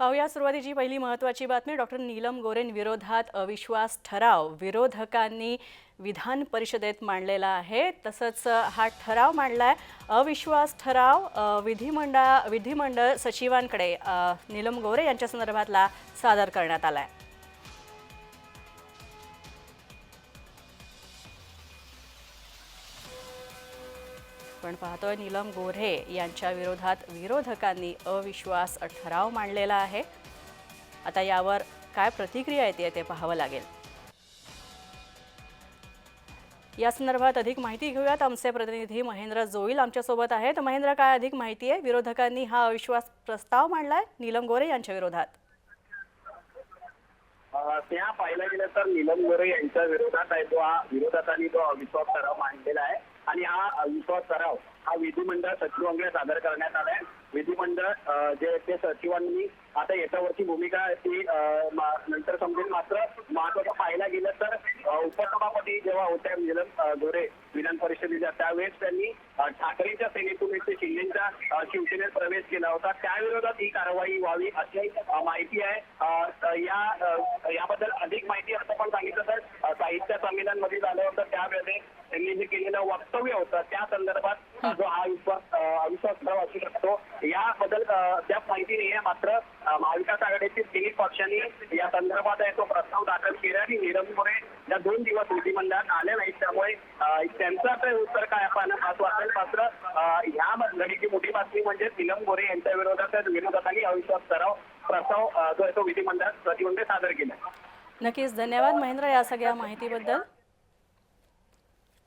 पाहूया सुरुवातीची पहिली महत्त्वाची बातमी. डॉक्टर नीलम गोरेन विरोधात अविश्वास ठराव. विरोधकांनी विधान परिषदेत मांडलेला आहे. तसंच हा ठराव मांडला आहे अविश्वास ठराव विधिमंडळ विधिमंडळ सचिवांकडे नीलम गोरे यांच्या संदर्भातला सादर करण्यात आला आहे पण पाहतोय नीलम गोऱ्हे यांच्या विरोधात विरोधकांनी अविश्वास ठराव मांडलेला आहे. आता यावर काय प्रतिक्रिया येते ते पाहावं लागेल. या संदर्भात अधिक माहिती घेऊयात. आमचे प्रतिनिधी महेंद्र जोईल आमच्यासोबत आहेत. महेंद्र काय अधिक माहिती आहे? विरोधकांनी हा अविश्वास प्रस्ताव मांडलाय नीलम गोरे यांच्या विरोधात. त्या पाहायला गेलं तर नीलम गोरे यांच्या विरोधात आहे तो. हा विरोधकांनी तो अविश्वास ठराव मांडलेला आणि हा विश्वास सराव हा विधिमंडळ सचिवांकडे सादर करण्यात आलाय. विधिमंडळ जे ते सचिवांनी आता याच्यावरची भूमिका ती नंतर समजेल. मात्र महत्वाचं पाहायला गेलं तर उपसभापती जेव्हा होत्या नीलम गोरे विधान परिषदेच्या त्यावेळेस त्यांनी ठाकरेंच्या सेनेतून एक ते शिंदेच्या शिवसेनेत प्रवेश केला होता. त्याविरोधात ही कारवाई व्हावी अशी माहिती आहे. या याबद्दल अधिक माहिती असं पण सांगितलं तर साहित्य संमेलन झालं होतं त्यावेळेस त्यांनी जे केलेलं वक्तव्य होतं त्या संदर्भात जो हा विश्वास अविश्वास ठराव असू शकतो. याबद्दल अद्याप माहिती नाही आहे मात्र महाविकास आघाडीतील तिन्ही पक्षांनी या संदर्भात तो प्रस्ताव दाखल केला आणि नीरव मोरे या दोन दिवस विधिमंडळात आले नाहीत. त्यामुळे त्यांचं आता उत्तर काय आपण असं वाटेल मात्र ह्या घडीची मोठी बातमी म्हणजे नीलम गोरे यांच्या विरोधात विरोधकांनी अविश्वास ठराव प्रस्ताव जो आहे तो विधिमंडळात प्रतिबंध सादर केला. नक्कीच. धन्यवाद महेंद्र या सगळ्या माहितीबद्दल.